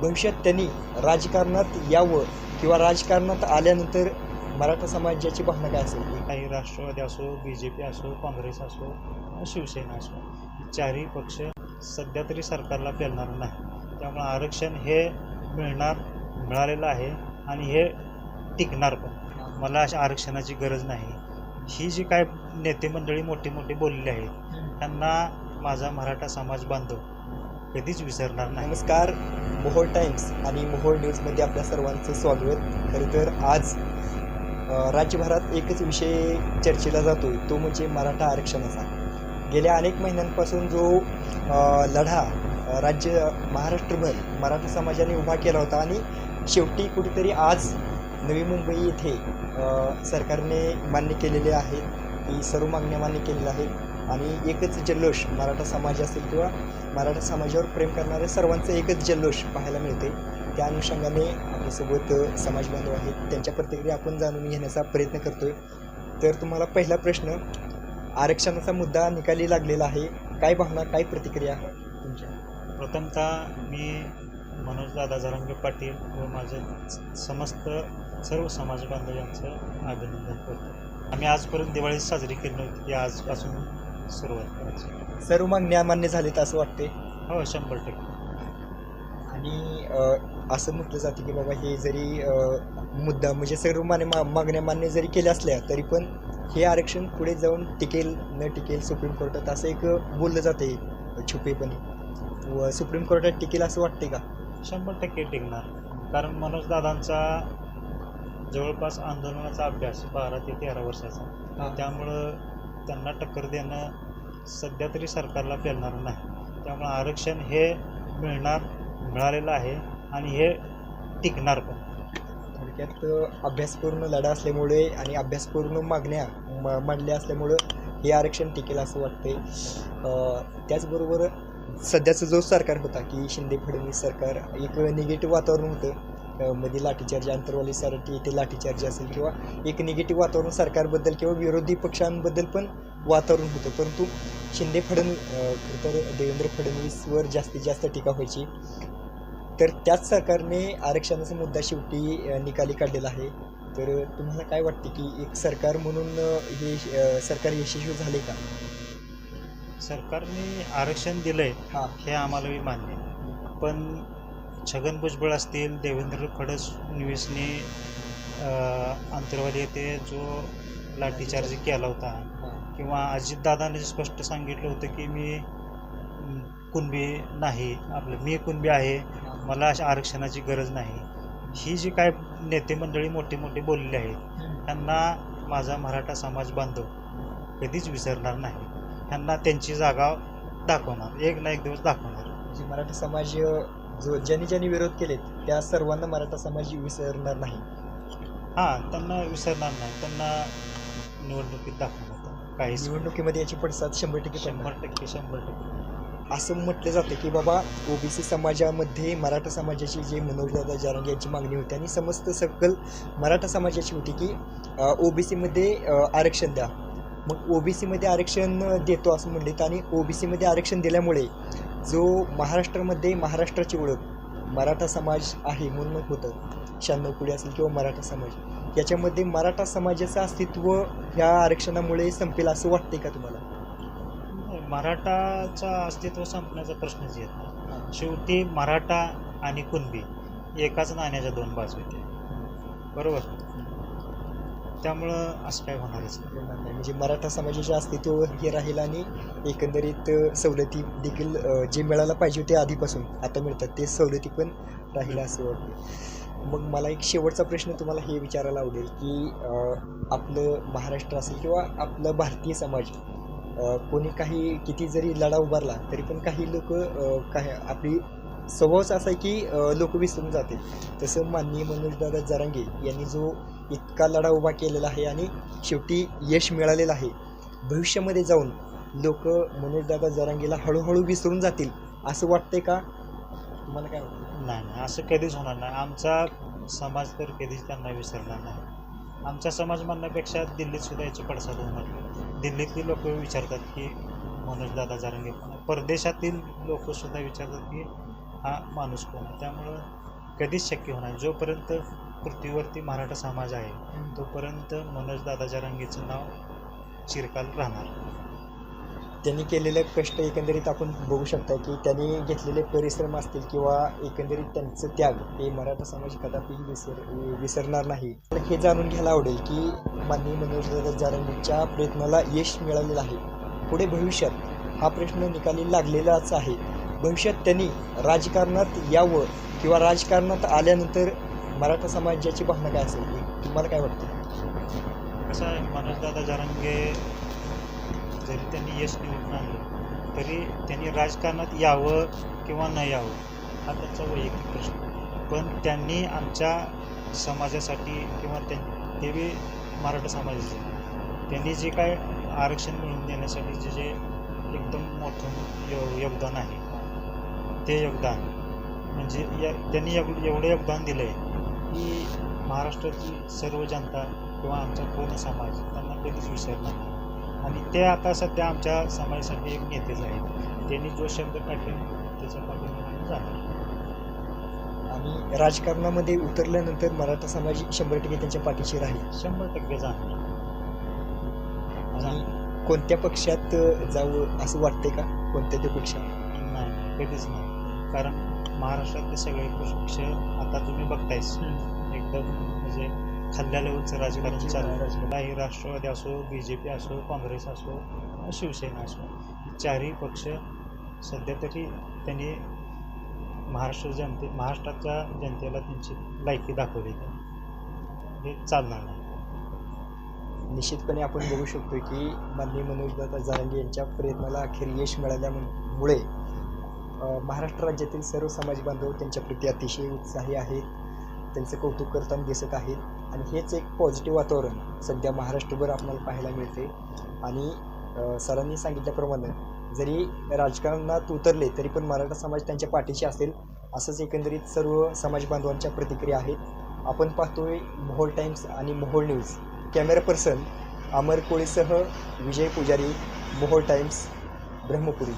भविष्यात त्यांनी राजकारणात यावं किंवा राजकारणात आल्यानंतर मराठा समाजाची भावना काय असेल? काही राष्ट्रवादी असो बी जे पी असो काँग्रेस असो शिवसेना असो चारही पक्ष सध्या तरी सरकारला पेलणार नाही त्यामुळे आरक्षण हे मिळणार मिळालेलं आहे आणि हे टिकणार पण. मला अशा आरक्षणाची गरज नाही. ही जी काय नेते मंडळी मोठी मोठी बोललेली आहेत त्यांना माझा मराठा समाज बांधव कधीच विसरणार नाही. नमस्कार मोहोळ टाइम्स आणि मोहोळ न्यूजमध्ये आपल्या सर्वांचं स्वागत. खरं तर आज राज्यभरात एकच विषय चर्चेला जातोय तो म्हणजे मराठा आरक्षणाचा. गेल्या अनेक महिन्यांपासून जो लढा राज्य महाराष्ट्रभर मराठा समाजाने उभा केला होता आणि शेवटी कुठेतरी आज नवी मुंबई येथे सरकारने मान्य केलेले आहे की सर्व मागण्या मान्य केलेल्या आहेत. आणि एकच जल्लोष मराठा समाज असेल किंवा मराठा समाजावर प्रेम करणाऱ्या सर्वांचं एकच जल्लोष पाहायला मिळते. त्या अनुषंगाने आपल्यासोबत समाजबांधव समाज बांधव आहेत. त्यांच्या प्रतिक्रिया आपण जाणून घेण्याचा प्रयत्न करतो आहे तर तुम्हाला पहिला प्रश्न आरक्षणाचा मुद्दा निकाली लागलेला आहे. काय भावना काय प्रतिक्रिया तुमच्या? प्रथमतः मी मनोज दादा जरांगे पाटील व माझे समस्त सर्व समाजबांधव यांचं अभिनंदन करतो. आम्ही आजपर्यंत दिवाळी साजरी केली नव्हती. ती आजपासून सुरुवात करायची सर्व मागण्या मान्य झालेत असं वाटते हो शंभर टक्के. आणि अ, असं म्हटलं जातं की बाबा हे जरी अ, मुद्दा म्हणजे सर्व मान्य मा मागण्या मान्य जरी केल्या असल्या तरी पण हे आरक्षण पुढे जाऊन टिकेल न टिकेल सुप्रीम कोर्टात असं एक बोललं जाते छुपेपणे. व सुप्रीम कोर्टात टिकेल असं वाटते का? शंभर टक्के टिकणार. कारण मनोज दादांचा जवळपास आंदोलनाचा अभ्यास बारा ते तेरा वर्षाचा. त्यामुळं त्यांना टक्कर देणं सध्या तरी सरकारला पेलणार नाही. त्यामुळं आरक्षण हे मिळणार मिळालेलं आहे आणि हे टिकणार पण. थोडक्यात अभ्यासपूर्ण लढा असल्यामुळे आणि अभ्यासपूर्ण मागण्या म मांडल्या असल्यामुळं हे आरक्षण टिकेल असं वाटते त्याचबरोबर सध्याचं जो सरकार होता की शिंदे फडणवीस सरकार एक निगेटिव्ह वातावरण होतं. मध्ये लाठीचार्ज आंतरवालीसाठी इथे लाठीचार्ज असेल किंवा एक निगेटिव्ह वातावरण सरकारबद्दल किंवा विरोधी पक्षांबद्दल पण वातावरण होतं. परंतु शिंदे फडणवीस खरं तर देवेंद्र फडणवीसवर जास्तीत जास्त टीका व्हायची. तर त्याच सरकारने आरक्षणाचा मुद्दा शेवटी निकाली काढलेला आहे. तर तुम्हाला काय वाटते की एक सरकार म्हणून हे सरकार यशस्वी झाले का? सरकारने आरक्षण दिलंय हां. हे आम्हालाही मान्य आहे. पण छगन भुजबळ असतील देवेंद्र फडणवीसने अंतरवाली येथे जो लाठीचार्ज केला होता किंवा अजितदादाने स्पष्ट सांगितलं होतं की मी कुणबी नाही आपलं मी कुणबी आहे मला अशा आरक्षणाची गरज नाही. ही जी काय नेते मंडळी मोठी मोठी बोललेली आहेत त्यांना माझा मराठा समाज बांधव कधीच विसरणार नाही. ह्यांना त्यांची जागा दाखवणार एक ना एक दिवस दाखवणार. म्हणजे मराठा समाज जो ज्यांनी ज्यांनी विरोध केलेत त्या सर्वांना मराठा समाज विसरणार नाही. हां त्यांना विसरणार नाही. त्यांना निवडणुकीत दाखवणार काही निवडणुकीमध्ये याची पडसाद शंभर टक्के शंभर टक्के शंभर टक्के. असं म्हटलं जातं की बाबा ओबीसी समाजामध्ये मराठा समाजाची जी मनोजदादा जारंगे यांची मागणी होती आणि समस्त सकल मराठा समाजाची होती की ओबीसीमध्ये आरक्षण द्या. मग ओबीसीमध्ये आरक्षण देतो असं म्हणलेत आणि ओबीसीमध्ये आरक्षण दिल्यामुळे जो महाराष्ट्रामध्ये महाराष्ट्राची ओळख मराठा समाज आहे म्हणून होतं शहाण्णव पुढे असेल किंवा मराठा समाज याच्यामध्ये मराठा समाजाचं अस्तित्व ह्या आरक्षणामुळे संपेल असं वाटते का तुम्हाला? मराठाचा अस्तित्व संपण्याचा प्रश्नच येत नाही. शेवटी मराठा आणि कुणबी एकाच नाण्याच्या दोन बाजू आहेत. बरोबर? त्यामुळं असं काय होणारच नाही नाही. म्हणजे मराठा समाजाचे अस्तित्व हे राहील आणि एकंदरीत सवलती देखील जे मिळायला पाहिजे होते आधीपासून आता मिळतात ते सवलती पण राहील असं वाटतं मग मला एक शेवटचा प्रश्न तुम्हाला हे विचारायला आवडेल की आपलं महाराष्ट्र असेल किंवा आपलं भारतीय समाज कोणी काही किती जरी लढा उभारला तरी पण काही लोक काही आपली स्वभावच असा आहे की लोक विसरून जाते तसं माननीय मनोजदादा जरांगे यांनी जो इतका लढा उभा केलेला आहे आणि शेवटी यश मिळालेलं आहे भविष्यामध्ये जाऊन लोक मनोजदादा जरांगेला हळूहळू विसरून जातील असं वाटतंय का? तुम्हाला काय वाटतं? नाही नाही असं कधीच होणार नाही. आमचा समाज तर कधीच त्यांना विसरणार नाही. आमचा समाज म्हणण्यापेक्षा दिल्लीत सुद्धा याची पडसाद होणार दिल्लीतली लोक विचारतात की मनोजदादा दादा परदेशातील लोकसुद्धा विचारतात की हा माणूस कोण आहे? त्यामुळं कधीच शक्य होणार. जोपर्यंत पृथ्वीवरती मराठा समाज आहे तोपर्यंत मनोज दादा जरांगेचं नाव चिरकाल राहणार. त्यांनी केलेले कष्ट एकंदरीत आपण बघू शकता की त्यांनी घेतलेले परिश्रम असतील किंवा एकंदरीत त्यांचं त्याग हे मराठा समाज कदापि विसर विसरणार नाही. तर हे जाणून घ्यायला आवडेल की माननीय मनोज जारंगीच्या प्रयत्नाला यश मिळालेलं आहे. पुढे भविष्यात हा प्रश्न निकाली लागलेलाच आहे. भविष्यात त्यांनी राजकारणात यावं किंवा राजकारणात आल्यानंतर मराठा समाजाची भावना काय असेल? तुम्हाला काय वाटतं? कसं आहे मनोजदादा जारंगे जरी त्यांनी यश निवडून आणलं तरी त्यांनी राजकारणात यावं किंवा न यावं हा त्यांचा वैयक्तिक प्रश्न पण त्यांनी आमच्या समाजासाठी किंवा त्यां ते बी मराठा समाजाचे. त्यांनी जे काय आरक्षण मिळवून देण्यासाठी जे जे एकदम मोठं यो योगदान आहे ते योगदान. म्हणजे या त्यांनी एव एवढं योगदान दिलं आहे की महाराष्ट्राची सर्व जनता किंवा आमचा पूर्ण समाज त्यांना कधीच विसरणार नाही. आणि ते आता सध्या आमच्या समाजासाठी एक नेतेच आहेत त्यांनी जो शब्द टाकेल त्याच्या पाठीमागे जाणार. आणि राजकारणामध्ये उतरल्यानंतर मराठा समाज शंभर टक्के त्यांच्या पाठीशी राहील. शंभर टक्के जाणार. आणि कोणत्या पक्षात जावं असं वाटतंय का? कोणत्या ते पक्षात? नाही कधीच नाही. कारण महाराष्ट्रातले सगळे पक्ष आता तुम्ही बघतायच एकदम म्हणजे खाल्ल्या लेवलचं राजकारण चालू आहे. काही राष्ट्रवादी असो बी जे पी असो काँग्रेस असो शिवसेना असो हे चारही पक्ष सध्या तरी त्यांनी महाराष्ट्र जनते महाराष्ट्राच्या जनतेला त्यांची लायकी दाखवली हे चालणार नाही. निश्चितपणे आपण बघू शकतो की माननीय मनोजदादा जारंगे यांच्या प्रयत्नाला अखेर यश मिळाल्यामुळे महाराष्ट्र राज्यातील सर्व समाज बांधव त्यांच्याप्रती अतिशय उत्साही आहेत. त्यांचं कौतुक करताना दिसत आहेत आणि हेच एक पॉझिटिव्ह वातावरण सध्या महाराष्ट्रभर आपल्याला पाहायला मिळते. आणि सरांनी सांगितल्याप्रमाणे जरी राजकारणात उतरले तरी पण मराठा समाज त्यांच्या पाठीशी असेल असंच एकंदरीत सर्व समाज बांधवांच्या प्रतिक्रिया आहेत. आपण पाहतोय मोहोळ टाईम्स आणि Mohol News. Camera person Amar कोळीसह Vijay Pujari Mohol Times Brahmpuri.